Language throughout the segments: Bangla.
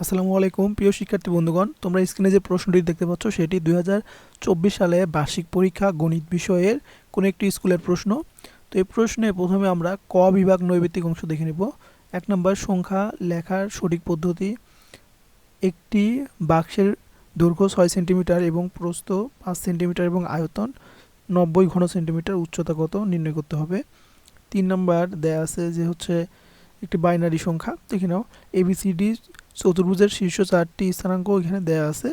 আসসালামু আলাইকুম, প্রিয় শিক্ষার্থী বন্ধুগণ, তোমরা স্ক্রিনে যে প্রশ্নটি দেখতে পাচ্ছ, সেটি দু হাজার চব্বিশ সালে বার্ষিক পরীক্ষা গণিত বিষয়ের কোনো একটি স্কুলের প্রশ্ন। তো এই প্রশ্নে প্রথমে আমরা ক বিভাগ নৈবেত্তিক অংশ দেখে নেব। এক নম্বর, সংখ্যা লেখার সঠিক পদ্ধতি। একটি বাক্সের দৈর্ঘ্য ছয় সেন্টিমিটার এবং প্রস্থ পাঁচ সেন্টিমিটার এবং আয়তন নব্বই ঘন সেন্টিমিটার, উচ্চতা কত, নির্ণয় করতে হবে। তিন নম্বর, দেয়া আছে যে হচ্ছে একটি বাইনারি সংখ্যা। দেখে নাও এবিসিডি চতুর্ভুজের শীর্ষ চারটি স্থানাঙ্ক এখানে দেয়া আছে।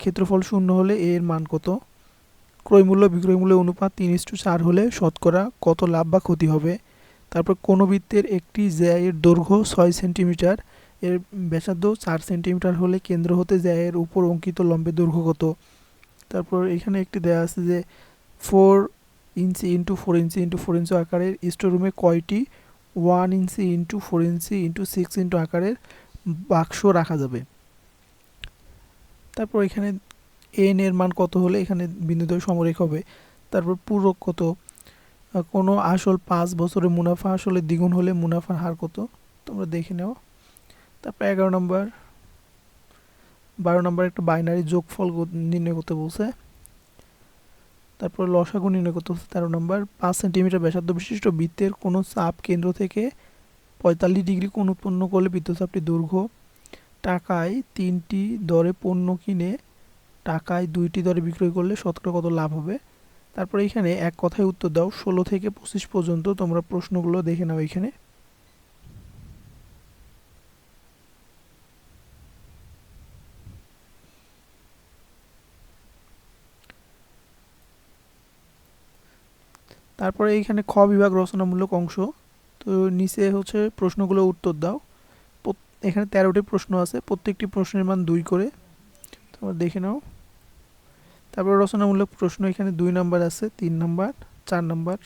ক্ষেত্রফল শূন্য হলে এর মান কত? ক্রয় মূল্য, বিক্রয় মূল্য অনুপাত তিন ইস্টু চার হলে শতকরা কত লাভ বা ক্ষতি হবে? তারপর কোনো বৃত্তের একটি জ্যায়ের দৈর্ঘ্য ছয় সেন্টিমিটার, এর ব্যাসার্ধ চার সেন্টিমিটার হলে কেন্দ্র হতে জ্যায়ের উপর অঙ্কিত লম্বের দৈর্ঘ্য কত? তারপর এখানে একটি দেয়া আছে যে four inch into four inch into four inch আকারের স্টোরুমে কয়টি one inch into four inch into six into আকারের বাক্স রাখা যাবে। তারপর এখানে এন এর মান কত হলে এখানে বিন্দুদ্বয় সমরেখ হবে? তারপর পূরক কত? কোনো আসল পাঁচ বছরে মুনাফা আসলে দ্বিগুণ হলে মুনাফার হার কত? তোমরা দেখে নাও। তারপর এগারো নম্বর। বারো নম্বর একটা বাইনারি যোগফল নির্ণয় করতে বলছে। তারপর লসাগু নির্ণয় করতে বলছে তেরো নম্বর। পাঁচ সেন্টিমিটার ব্যাসার্ধ বিশিষ্ট বৃত্তের কোনো চাপ কেন্দ্র থেকে পঁয়তাল্লিশ ডিগ্রি কোণ উৎপন্ন করলে বৃত্তচাপটি দৈর্ঘ্য টাকায় তিনটি দরে পণ্য কিনে টাকায় দুইটি দরে বিক্রয় করলে শতকরা কত লাভ হবে? তারপরে এখানে এক কথায় উত্তর দাও। ষোলো থেকে পঁচিশ পর্যন্ত তোমরা প্রশ্নগুলো দেখে নাও এখানে। তারপরে এইখানে খ বিভাগ রচনামূলক অংশ। তো নিচে হচ্ছে প্রশ্নগুলো উত্তর দাও। এখানে তেরোটি প্রশ্ন আছে, প্রত্যেকটি প্রশ্নের মান দুই করে। তোমরা দেখে নাও। তারপর রচনামূলক প্রশ্ন এখানে দুই নাম্বার আছে, তিন নাম্বার, চার নাম্বার।